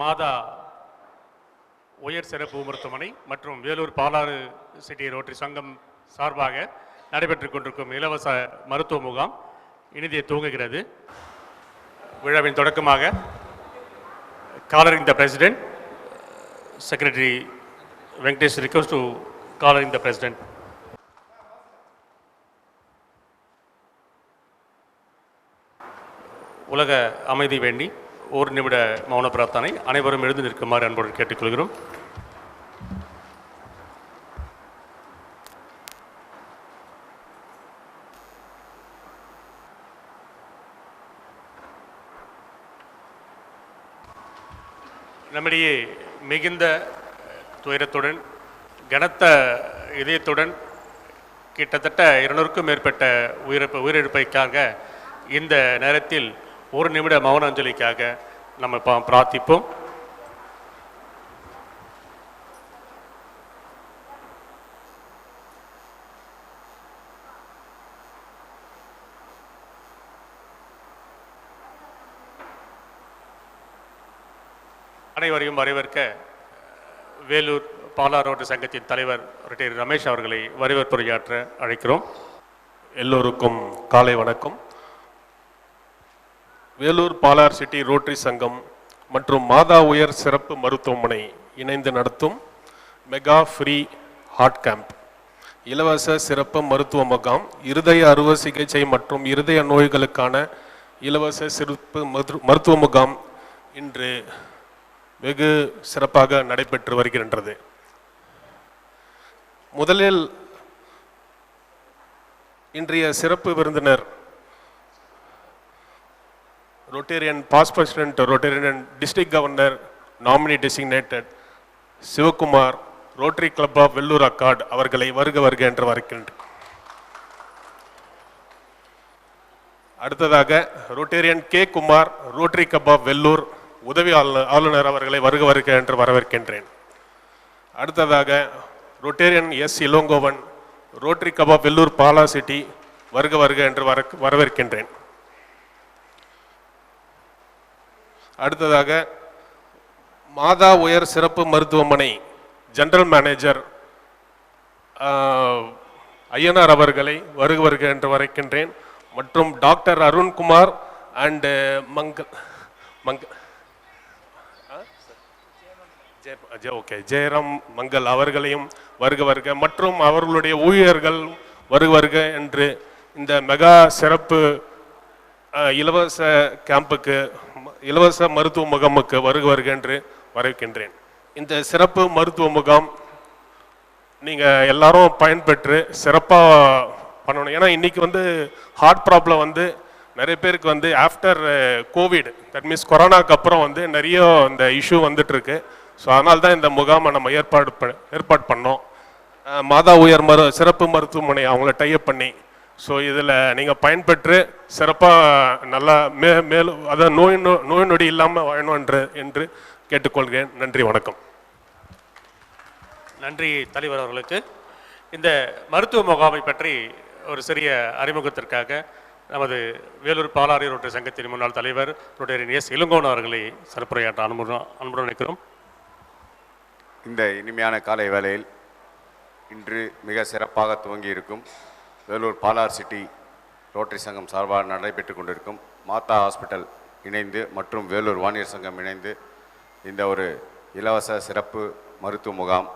மாதா உயர் சிறப்பு மருத்துவமனை மற்றும் வேலூர் பாலாறு சிட்டி ரோட்டரி சங்கம் சார்பாக நடைபெற்றுக் கொண்டிருக்கும் இலவச மருத்துவ முகாம் இனிதே துவங்குகிறது. விழாவின் தொடக்கமாக collaring the president secretary Venkatesh request to collaring the president. உலக அமைதி வேண்டி ஒரு நிமிட மௌன பிரார்த்தனை. அனைவரும் எழுந்து நிற்குமாறு அன்புடன் கேட்டுக்கொள்கிறோம். நம்மிடையே மிகுந்த துயரத்துடன் கனத்த இதயத்துடன் கிட்டத்தட்ட இருநூறுக்கும் மேற்பட்ட உயிரிழப்பு உயிரிழப்பைக்காக இந்த நேரத்தில் ஒரு நிமிட மௌன அஞ்சலிக்காக நம்ம பிரார்த்திப்போம். அனைவரையும் வரவேற்க வேலூர் பாலாரோட்டு சங்கத்தின் தலைவர் ரிட்டையர் ரமேஷ் அவர்களை வரவேற்புரையாற்ற அழைக்கிறோம். எல்லோருக்கும் காலை வணக்கம். வேலூர் பாலார் சிட்டி ரோட்டரி சங்கம் மற்றும் மாதா உயர் சிறப்பு மருத்துவமனை இணைந்து நடத்தும் மெகா ஃப்ரீ ஹார்ட் கேம்ப். இலவச சிறப்பு மருத்துவ முகாம் இருதய அறுவை சிகிச்சை மற்றும் இருதய நோய்களுக்கான இலவச சிறப்பு மருத்து- மருத்துவ முகாம் இன்று வெகு சிறப்பாக நடைபெற்று வருகின்றது. முதலில் இன்றைய சிறப்பு விருந்தினர் Rotarian past president Rotarian district governor nominee designated Sivakumar Rotary club of Vellore accord அவர்களை வருக வருக என்று வரக்கின்றனர் அடுத்ததாக Rotarian K Kumar Rotary club of Vellore உதவி ஆளுநர் ஆளுநர் அவர்களை வருக வருக என்று வரவேற்கின்றேன். அடுத்ததாக Rotarian S Elangovan Rotary club Vellore Bala city வருக வருக என்று வர வரவேற்கின்றேன். அடுத்ததாக மாதா உயர் சிறப்பு மருத்துவமனை ஜெனரல் மேனேஜர் ஐயனார் அவர்களை வருக வருக என்று வரைக்கின்றேன் மற்றும் டாக்டர் அருண்குமார் அண்டு மங்க மங்க ஜெய- ஓகே ஜெயராம் மங்கள் அவர்களையும் வருக வருக. மற்றும் அவர்களுடைய ஊழியர்கள் வருக வருக என்று இந்த மெகா சிறப்பு இலவச கேம்புக்கு இலவச மருத்துவ முகாமுக்கு வருக வருக என்று வரவேற்கின்றேன். இந்த சிறப்பு மருத்துவ முகாம் நீங்கள் எல்லாரும் பயன்பெற்று சிறப்பாக பண்ணணும். ஏன்னா இன்றைக்கி வந்து ஹார்ட் ப்ராப்ளம் வந்து நிறைய பேருக்கு வந்து ஆஃப்டர் கோவிட் தட் மீன்ஸ் கொரோனாக்கு அப்புறம் வந்து நிறைய இந்த இஷ்யூ வந்துட்டுருக்கு. ஸோ அதனால தான் இந்த முகாமை நம்ம ஏற்பாடு ப- ஏற்பாடு பண்ணோம். மாதா உயர் மரு சிறப்பு மருத்துவமனை அவங்கள டைப் பண்ணி ஸோ இதில் நீங்கள் பயன்பெற்று சிறப்பாக நல்லா மே மேலும் அதாவது நோய் நொ- நோய் நொடி இல்லாமல் வாழணும் என்று என்று கேட்டுக்கொள்கிறேன். நன்றி வணக்கம். நன்றி தலைவர் அவர்களுக்கு. இந்த மருத்துவ முகாமை பற்றி ஒரு சிறிய அறிமுகத்திற்காக நமது வேலூர் பாலாரி ரோட்டரி சங்கத்தின் முன்னாள் தலைவர் ரோட்டரின் எஸ். இளங்கோன் அவர்களை சிறப்புரையாற்ற அன்புடன் அன்புடன் நினைக்கிறோம். இந்த இனிமையான காலை வேளையில் இன்று மிக சிறப்பாக துவங்கி இருக்கும் வேலூர் பாலார் சிட்டி ரோட்டரி சங்கம் சார்பாக நடைபெற்று கொண்டிருக்கும் மாதா ஹாஸ்பிட்டல் இணைந்து மற்றும் வேலூர் வாணியர் சங்கம் இணைந்து இந்த ஒரு இலவச சிறப்பு மருத்துவ முகாம்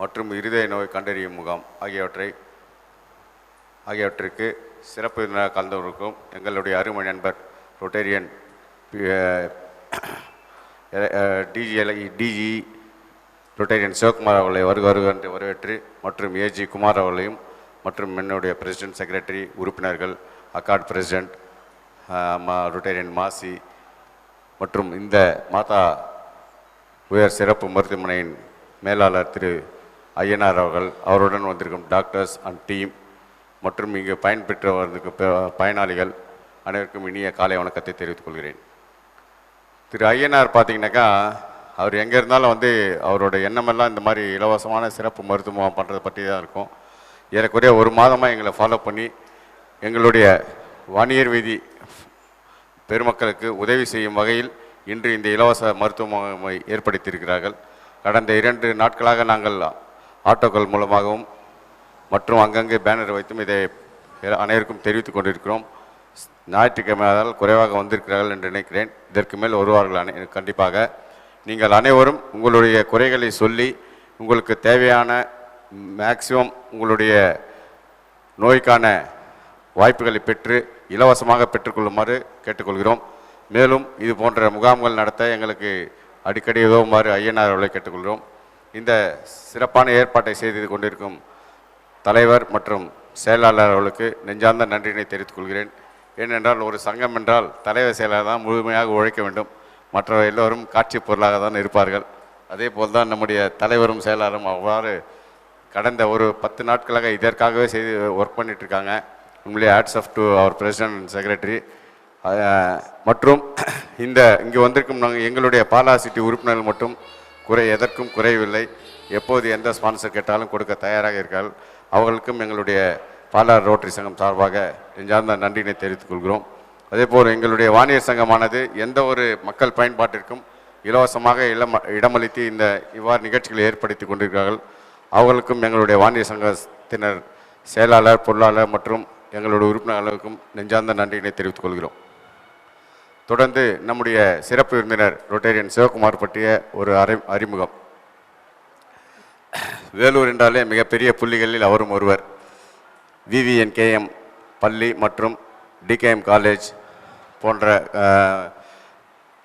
மற்றும் இருதய நோய் கண்டறியும் முகாம் ஆகியவற்றை ஆகியவற்றிற்கு சிறப்பு விருந்தினராக கலந்துருக்கும் எங்களுடைய அருமை நண்பர் Rotarian DGL DG Rotarian Sivakumar அவர்களை வருக வருக என்று வரவேற்று மற்றும் ஏஜி குமார் அவர்களையும் மற்றும் என்னுடைய பிரசிடென்ட் செக்ரட்டரி உறுப்பினர்கள் அக்காட் பிரசிடென்ட் ரொட்டேரியன் மாசி மற்றும் இந்த மாதா உயர் சிறப்பு மருத்துவமனையின் மேலாளர் திரு ஐயனார் அவர்கள் அவருடன் வந்திருக்கும் டாக்டர்ஸ் அண்ட் டீம் மற்றும் இங்கு பயன்பெற்றவர்களுக்கு பயனாளிகள் அனைவருக்கும் இனிய காலை வணக்கத்தை தெரிவித்துக் கொள்கிறேன். திரு ஐயனார் பார்த்தீங்கன்னாக்கா அவர் எங்கே இருந்தாலும் வந்து அவரோட எண்ணமெல்லாம் இந்த மாதிரி இலவசமான சிறப்பு மருத்துவம் பண்ணுறதை பற்றி தான் இருக்கும். ஏறக்குறைய ஒரு மாதமாக எங்களை ஃபாலோ பண்ணி எங்களுடைய வாணியர் வீதி பெருமக்களுக்கு உதவி செய்யும் வகையில் இன்று இந்த இலவச மருத்துவ ஏற்படுத்தியிருக்கிறார்கள். கடந்த இரண்டு நாட்களாக நாங்கள் ஆட்டோக்கள் மூலமாகவும் மற்றும் அங்கங்கே பேனர் வைத்தும் இதை அனைவருக்கும் தெரிவித்துக் கொண்டிருக்கிறோம். ஞாயிற்றுக்கிழமையால் குறைவாக வந்திருக்கிறார்கள் என்று நினைக்கிறேன். இதற்கு மேல் வருவார்கள் அனை கண்டிப்பாக. நீங்கள் அனைவரும் உங்களுடைய குறைகளை சொல்லி உங்களுக்கு தேவையான மேக்சிமம் உங்களுடைய நோய்க்கான வாய்ப்புகளை பெற்று இலவசமாக பெற்றுக்கொள்ளுமாறு கேட்டுக்கொள்கிறோம். மேலும் இது போன்ற முகாம்கள் நடத்த எங்களுக்கு அடிக்கடி உதவுமாறு ஐயனார் அவர்களை கேட்டுக்கொள்கிறோம். இந்த சிறப்பான ஏற்பாட்டை செய்து கொண்டிருக்கும் தலைவர் மற்றும் செயலாளர் அவர்களுக்கு நெஞ்சார்ந்த நன்றியினை தெரிவித்துக் கொள்கிறேன். ஏனென்றால் ஒரு சங்கம் என்றால் தலைவர் செயலாளர் தான் முழுமையாக உழைக்க வேண்டும். மற்றவர் எல்லோரும் காட்சி பொருளாக தான் இருப்பார்கள். அதே போல் தான் நம்முடைய தலைவரும் செயலாளரும் அவ்வாறு கடந்த ஒரு பத்து நாட்களாக இதற்காகவே செய்து ஒர்க் பண்ணிட்டு இருக்காங்க உண்மையிலே hats off to our president and secretary மற்றும் இந்த இங்கே வந்திருக்கும் நாங்கள் எங்களுடைய பாலா சிட்டி உறுப்பினர்கள் மட்டும் குறை எதற்கும் குறையவில்லை எப்போது எந்த ஸ்பான்சர் கேட்டாலும் கொடுக்க தயாராக இருக்கால் அவர்களுக்கும் எங்களுடைய பாலா ரோட்டரி சங்கம் சார்பாக நெஞ்சார்ந்த நன்றியினை தெரிவித்துக் கொள்கிறோம். அதேபோல் எங்களுடைய வானியர் சங்கமானது எந்த ஒரு மக்கள் பயன்பாட்டிற்கும் இலவசமாக இளம இடமளித்து இந்த இவ்வாறு நிகழ்ச்சிகளை ஏற்படுத்தி கொண்டிருக்கிறார்கள். அவர்களுக்கும் எங்களுடைய வாணிய சங்கத்தினர் செயலாளர் பொருளாளர் மற்றும் எங்களுடைய உறுப்பினர்களுக்கும் நெஞ்சார்ந்த நன்றியினை தெரிவித்துக் கொள்கிறோம். தொடர்ந்து நம்முடைய சிறப்பு விருந்தினர் ரொட்டேரியன் சிவகுமார் பற்றிய ஒரு அறி அறிமுகம். வேலூர் என்றாலே மிகப்பெரிய புள்ளிகளில் அவரும் ஒருவர். விவிஎன்கேஎம் பள்ளி மற்றும் டிகேஎம் காலேஜ் போன்ற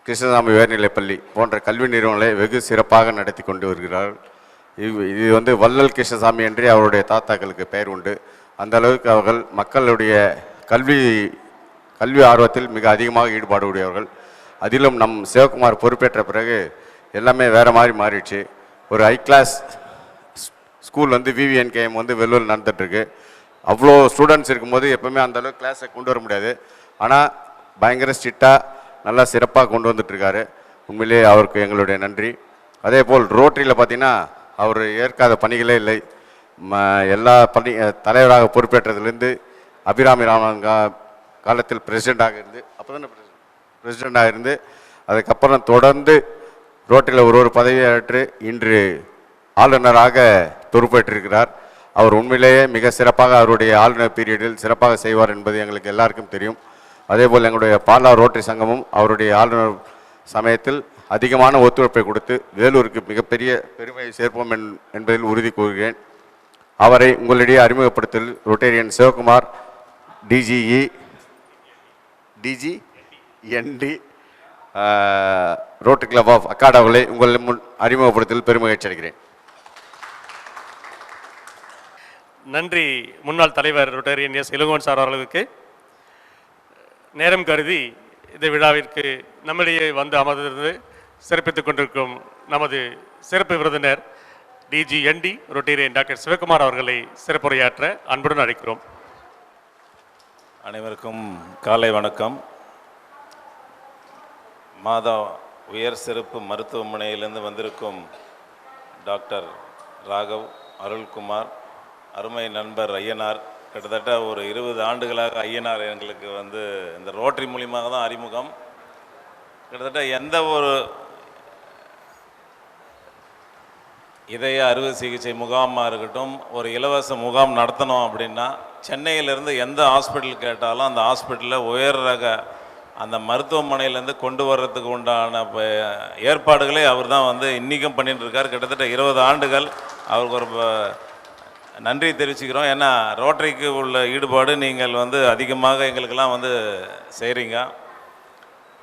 கிருஷ்ணசாமி உயர்நிலைப் பள்ளி போன்ற கல்வி நிறுவனங்களை வெகு சிறப்பாக நடத்தி கொண்டு வருகிறார்கள் இது இது வந்து வள்ளல் கிருஷ்ணசாமி என்றே அவருடைய தாத்தாக்களுக்கு பெயர் உண்டு. அந்த அளவுக்கு அவர்கள் மக்களுடைய கல்வி கல்வி ஆர்வத்தில் மிக அதிகமாக ஈடுபாடு உடையவர்கள். அதிலும் நம் சிவகுமார் பொறுப்பேற்ற பிறகு எல்லாமே வேறு மாதிரி மாறிடுச்சு. ஒரு ஹை கிளாஸ் ஸ்கூல் வந்து விவிஎன்கேஎம் வந்து வெள்ளூர் நடந்துட்டுருக்கு. அவ்வளோ ஸ்டூடெண்ட்ஸ் இருக்கும்போது எப்போவுமே அந்தளவுக்கு கிளாஸை கொண்டு வர முடியாது. ஆனால் பயங்கர ஸ்ட்ரிக்டாக நல்லா சிறப்பாக கொண்டு வந்துட்டுருக்காரு. உண்மையிலேயே அவருக்கு எங்களுடைய நன்றி. அதே போல் ரோட்டரியில் பார்த்தீங்கன்னா அவர் ஏற்காத பணிகளே இல்லை. ம எல்லா பணி தலைவராக பொறுப்பேற்றதுலேருந்து அபிராமி ராமன் கா காலத்தில் பிரசிடெண்ட்டாக இருந்து அப்போ தானே பிரசிடெண்ட்டாக இருந்து அதுக்கப்புறம் தொடர்ந்து ரோட்டில் ஒரு ஒரு பதவியேற்று இன்று ஆளுநராக பொறுப்பேற்றிருக்கிறார். அவர் உண்மையிலேயே மிக சிறப்பாக அவருடைய ஆளுநர் பீரியடில் சிறப்பாக செய்வார் என்பது எங்களுக்கு எல்லாருக்கும் தெரியும். அதேபோல் எங்களுடைய பாலா ரோட்டரி சங்கமும் அவருடைய ஆளுநர் சமயத்தில் அதிகமான ஒத்துழைப்பை கொடுத்து வேலூருக்கு மிகப்பெரிய பெருமையை சேர்ப்போம் என்பதில் உறுதி கூறுகிறேன். அவரை உங்களிடையே அறிமுகப்படுத்தல் Rotarian Sivakumar DGE DG ND Rotary club of அக்காடாவலை உங்கள் முன் அறிமுகப்படுத்தல் பெருமகிழ்ச்சி அடைகிறேன். நன்றி முன்னாள் தலைவர் ரொட்டேரியன் எஸ். இளங்கோன் சார் அவர்களுக்கு. நேரம் கருதி இந்த விழாவிற்கு நம்மிடையே வந்து அமர்ந்திருந்து சிறப்பித்துக் கொண்டிருக்கும் நமது சிறப்பு விருந்தினர் DG ND Rotarian doctor Sivakumar அவர்களை சிறப்புரையாற்ற அன்புடன் அழைக்கிறோம். அனைவருக்கும் காலை வணக்கம். மாதா உயர் சிறப்பு மருத்துவமனையிலிருந்து வந்திருக்கும் டாக்டர் ராகவ் அருள்குமார் அருமை நண்பர் ஐயனார் கிட்டத்தட்ட ஒரு இருபது ஆண்டுகளாக ஐயனார் எங்களுக்கு வந்து இந்த ரோட்டரி மூலியமாக தான் அறிமுகம். கிட்டத்தட்ட எந்த ஒரு இதய அறுவை சிகிச்சை முகாமாக இருக்கட்டும் ஒரு இலவச முகாம் நடத்தணும் அப்படின்னா சென்னையிலேருந்து எந்த ஹாஸ்பிட்டல் கேட்டாலும் அந்த ஹாஸ்பிட்டலில் உயர் ரக அந்த மருத்துவமனையிலேருந்து கொண்டு வர்றதுக்கு உண்டான ஏற்பாடுகளை அவர் தான் வந்து இன்றைக்கும் பண்ணிட்டுருக்கார் கிட்டத்தட்ட இருபது ஆண்டுகள் அவருக்கு ஒரு நன்றி தெரிவிச்சுக்கிறோம். ஏன்னா ரோட்டரிக்கு உள்ள ஈடுபாடு நீங்கள் வந்து அதிகமாக எங்களுக்கெல்லாம் வந்து செய்கிறீங்க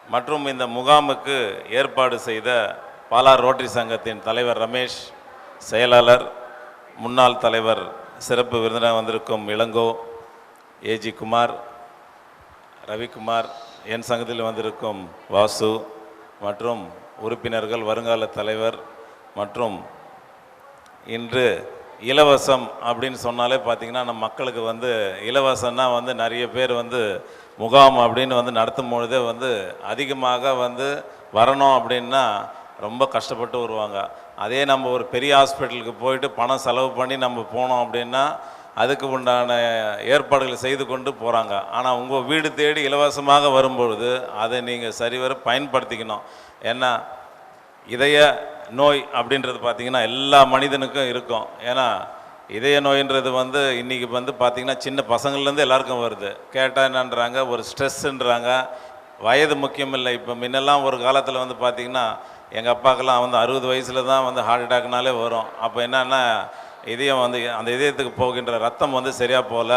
மற்றும் இந்த முகாமுக்கு ஏற்பாடு செய்த பாலார் ரோட்டரி சங்கத்தின் தலைவர் ரமேஷ் செயலாளர் முன்னாள் தலைவர் சிறப்பு விருந்தினர் வந்திருக்கும் இளங்கோ ஏஜி குமார் ரவிக்குமார் என் சங்கத்தில் வந்திருக்கும் வாசு மற்றும் உறுப்பினர்கள் வருங்கால தலைவர் மற்றும் இன்று இலவசம் அப்படின்னு சொன்னாலே பார்த்தீங்கன்னா நம்ம மக்களுக்கு வந்து இலவசம்னா வந்து நிறைய பேர் வந்து முகாம் அப்படின்னு வந்து நடத்தும் பொழுதே வந்து அதிகமாக வந்து வரணும் அப்படின்னா ரொம்ப கஷ்டப்பட்டு வருவாங்க. அதே நம்ம ஒரு பெரிய ஹாஸ்பிட்டலுக்கு போயிட்டு பணம் செலவு பண்ணி நம்ம போனோம் அப்படின்னா அதுக்கு உண்டான ஏற்பாடுகளை செய்து கொண்டு போகிறாங்க ஆனால் உங்கள் வீடு தேடி இலவசமாக வரும்பொழுது அதை நீங்கள் சரிவர பயன்படுத்திக்கணும். ஏன்னா இதய நோய் அப்படின்றது பார்த்தீங்கன்னா எல்லா மனிதனுக்கும் இருக்கும். ஏன்னா இதய நோயின்றது வந்து இன்றைக்கி வந்து பார்த்திங்கன்னா சின்ன பசங்கள்லேருந்து எல்லாருக்கும் வருது. கேட்டால் என்னன்றாங்க? ஒரு ஸ்ட்ரெஸ்ஸுன்றாங்க வயது முக்கியம் இல்லை இப்போ முன்னெல்லாம் ஒரு காலத்தில் வந்து பார்த்திங்கன்னா எங்கள் அப்பாக்கெல்லாம் வந்து அறுபது வயசில் தான் வந்து ஹார்ட் அட்டாக்னாலே வரும். அப்போ என்னென்னா இதயம் வந்து அந்த இதயத்துக்கு போகின்ற ரத்தம் வந்து சரியாக போகல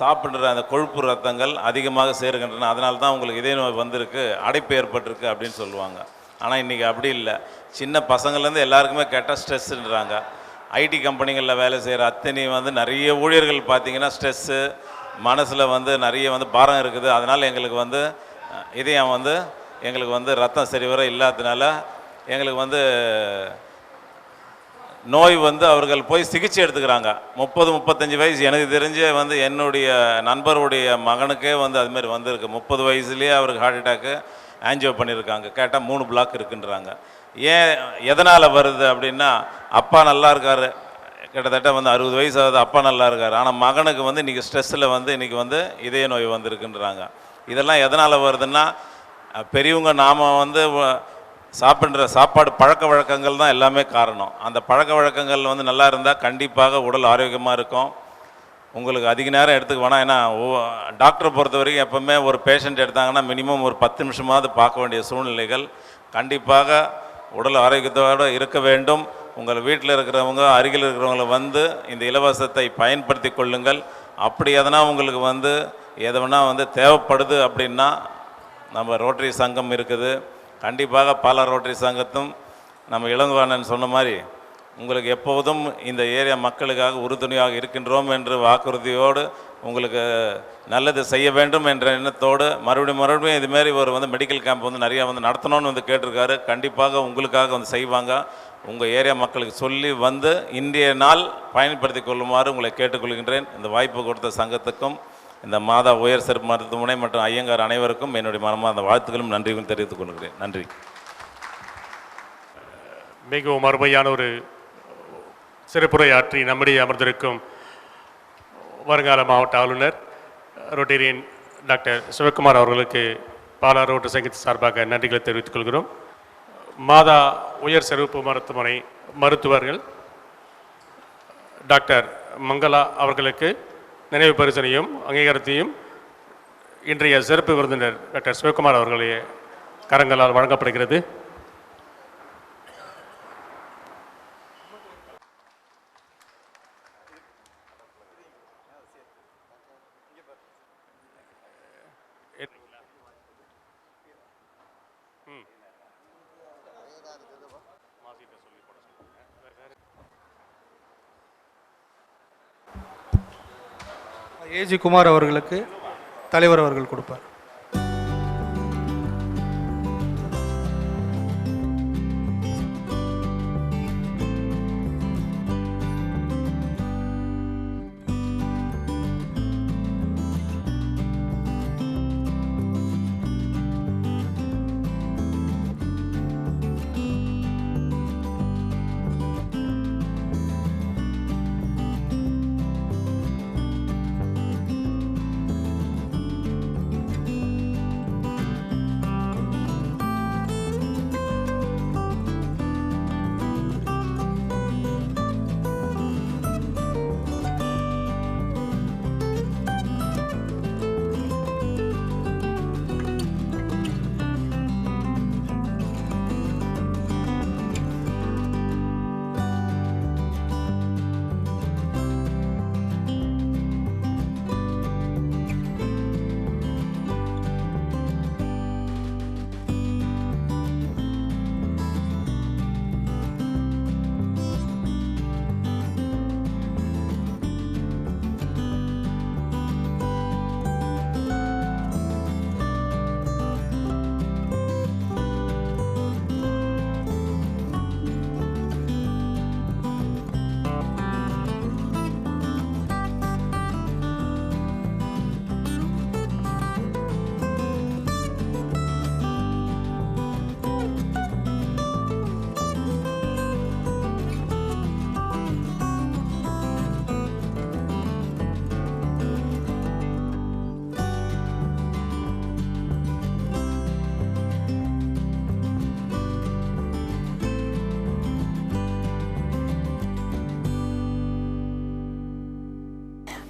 சாப்பிட்ற அந்த கொழுப்பு ரத்தங்கள் அதிகமாக சேருகின்றன. அதனால தான் உங்களுக்கு இதய நோய் வந்திருக்கு அடைப்பு ஏற்பட்டிருக்கு அப்படின்னு சொல்லுவாங்க. ஆனால் இன்றைக்கி அப்படி இல்லை. சின்ன பசங்கள்லேருந்து எல்லாருக்குமே கெட்ட ஸ்ட்ரெஸ்ஸுன்றாங்க ஐடி கம்பெனிகளில் வேலை செய்கிற அத்தனை வந்து நிறைய ஊழியர்கள் பார்த்தீங்கன்னா ஸ்ட்ரெஸ்ஸு மனசில் வந்து நிறைய வந்து பாரம் இருக்குது. அதனால் எங்களுக்கு வந்து இதயம் வந்து எங்களுக்கு வந்து ரத்தம் சரிவர இல்லாததுனால எங்களுக்கு வந்து நோய் வந்து அவர்கள் போய் சிகிச்சை எடுத்துக்கிறாங்க. முப்பது முப்பத்தஞ்சு வயசு எனக்கு தெரிஞ்ச வந்து என்னுடைய நண்பருடைய மகனுக்கே வந்து அதுமாரி வந்திருக்கு. முப்பது வயசுலேயே அவருக்கு ஹார்ட் அட்டாக்கு ஆன்ஜியோ பண்ணியிருக்காங்க. கேட்டால் மூணு பிளாக் இருக்குன்றாங்க. ஏன் எதனால் வருது அப்படின்னா அப்பா நல்லா இருக்கார். கிட்டத்தட்ட வந்து அறுபது வயசு ஆகுது அப்பா நல்லா இருக்கார். ஆனால் மகனுக்கு வந்து இன்றைக்கி ஸ்ட்ரெஸ்ஸில் வந்து இன்றைக்கி வந்து இதய நோய் வந்திருக்குன்றாங்க. இதெல்லாம் எதனால் வருதுன்னா பெரியவங்க நாம் வந்து சாப்பிட்ற சாப்பாடு பழக்க வழக்கங்கள் தான் எல்லாமே காரணம். அந்த பழக்க வழக்கங்கள் வந்து நல்லா இருந்தால் கண்டிப்பாக உடல் ஆரோக்கியமாக இருக்கும். உங்களுக்கு அதிக நேரம் எடுத்துக்க வேணாம். ஏன்னா டாக்டரை பொறுத்த வரைக்கும் எப்போவுமே ஒரு பேஷண்ட் எடுத்தாங்கன்னா மினிமம் ஒரு பத்து நிமிஷமாவது பார்க்க வேண்டிய சூழ்நிலைகள். கண்டிப்பாக உடல் ஆரோக்கியத்தோடு இருக்க வேண்டும். உங்கள் வீட்டில் இருக்கிறவங்க அருகில் இருக்கிறவங்கள வந்து இந்த இலவசத்தை பயன்படுத்தி கொள்ளுங்கள். அப்படி எதனா உங்களுக்கு வந்து எதனா வந்து தேவைப்படுது அப்படின்னா நம்ம ரோட்டரி சங்கம் இருக்குது. கண்டிப்பாக பாலா ரோட்டரி சங்கத்தும் நம்ம இளங்குவாணன் சொன்ன மாதிரி உங்களுக்கு எப்போதும் இந்த ஏரியா மக்களுக்காக உறுதுணையாக இருக்கின்றோம் என்று வாக்குறுதியோடு உங்களுக்கு நல்லது செய்ய வேண்டும் என்ற எண்ணத்தோடு மறுபடியும் மறுபடியும் இதுமாரி ஒரு வந்து மெடிக்கல் கேம்ப் வந்து நிறையா வந்து நடத்தணும்னு வந்து கேட்டிருக்காரு. கண்டிப்பாக உங்களுக்காக வந்து செய்வாங்க. உங்கள் ஏரியா மக்களுக்கு சொல்லி வந்து இன்றைய நாள் பயன்படுத்தி கொள்ளுமாறு உங்களை கேட்டுக்கொள்கின்றேன். இந்த வாய்ப்பு கொடுத்த சங்கத்துக்கும் இந்த மாதா உயர் சிறப்பு மருத்துவமனை மற்றும் ஐயங்கார் அனைவருக்கும் என்னுடைய மனமார்ந்த வாழ்த்துக்களும் நன்றியும் தெரிவித்துக் கொள்கிறேன். நன்றி. மிகவும் அருமையான ஒரு சிறப்புரையாற்றி நம்முடைய அமர்ந்திருக்கும் வருங்கால மாவட்ட ஆளுநர் ரொட்டேரியன் டாக்டர் சிவகுமார் அவர்களுக்கு பாலா ரோட்டு சங்கத்து சார்பாக நன்றிகளை தெரிவித்துக் கொள்கிறோம். மாதா உயர் சிறப்பு மருத்துவமனை மருத்துவர்கள் டாக்டர் மங்களா அவர்களுக்கு நினைவு பரிசனையும் அங்கீகாரத்தையும் இன்றைய சிறப்பு விருந்தினர் டாக்டர் சிவகுமார் அவர்களே கரங்களால் வழங்கப்படுகிறது. ஏஜி குமார் அவர்களுக்கு தலைவர் அவர்கள் கொடுப்பார்.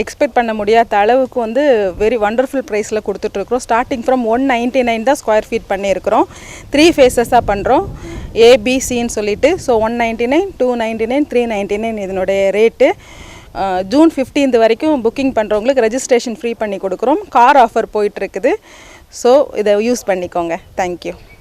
எக்ஸ்பெக்ட் பண்ண முடியாத அளவுக்கு வந்து வெரி வண்டர்ஃபுல் ப்ரைஸில் கொடுத்துட்ருக்குறோம். Starting from one ninety nine தான் ஸ்கொயர் ஃபீட் பண்ணியிருக்கிறோம். த்ரீ ஃபேஸஸாக பண்ணுறோம் ஏபிசின்னு சொல்லிட்டு so one ninety nine two ninety nine three ninety nine இதனுடைய ரேட்டு ஜூன் 15th வரைக்கும் புக்கிங் பண்ணுறவங்களுக்கு ரெஜிஸ்ட்ரேஷன் ஃப்ரீ பண்ணி கொடுக்குறோம். கார் ஆஃபர் போயிட்டுருக்குது ஸோ இதை யூஸ் பண்ணிக்கோங்க. தேங்க்யூ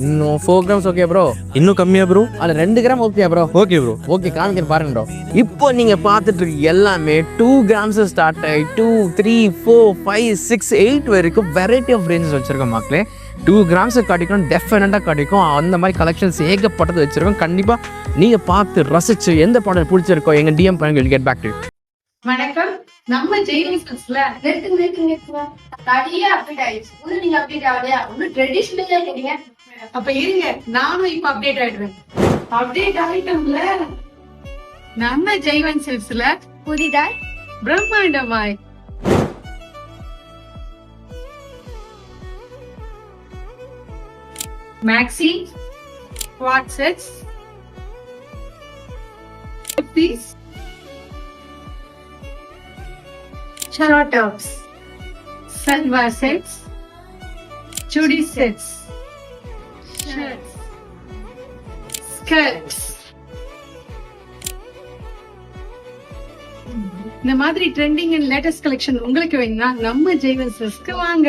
இன்னும் ஃபோர் கிராம்ஸ் ஓகே ப்ரோ இன்னும் கம்மியா ப்ரோ அதில் ரெண்டு gram okay bro okay bro okay காமிக்கிறேன் பாருங்க ப்ரோ இப்போ நீங்கள் பார்த்துட்டு இருக்க எல்லாமே டூ கிராம்ஸ் ஸ்டார்ட் ஆகி two three four five six eight வரைக்கும் வெரைட்டி ஆஃப் ரேஞ்சஸ் வச்சுருக்கோம் மக்களே. டூ கிராம்ஸ் கிடைக்கும் டெஃபினட்டாக கிடைக்கும் அந்த மாதிரி கலெக்ஷன்ஸ் ஏகப்பட்டது வச்சுருக்கோம். கண்டிப்பாக நீங்கள் பார்த்து ரசிச்சு எந்த ப்ராடக்ட் பிடிச்சிருக்கோ எங்கள் டிஎம் பண்ணுங்க கெட் பேக் டு வணக்கம். நம்ம ஜெயிலிஸ்ல நிறுத்து நிறுத்து நிறுத்துங்க. நிறைய அப்டேட் ஆயிடுச்சு. புது நீங்க அப்டேட் ஆகலையா? ஒன்னும் ட்ரெடிஷ்னலா கேட்டீங்க. அப்ப இருங்க. நானும் இப்ப அப்டேட் ஆயிடுவேன். அப்டேட் ஆயிட்டோம்ல. நம்ம ஜெய்வன் சில்ஸ்ல புதிதாய் பிரம்மாண்டமாய். Maxi WhatsApp piece Chara tops, salwar sets, chudi sets, shirts, skirts. இந்த மாதிரி ட்ரெண்டிங் அண்ட் லேட்டஸ்ட் கலெக்ஷன் உங்களுக்கு வேணும்னா நம்ம ஜெய்வன்சஸ்க்கு வாங்க.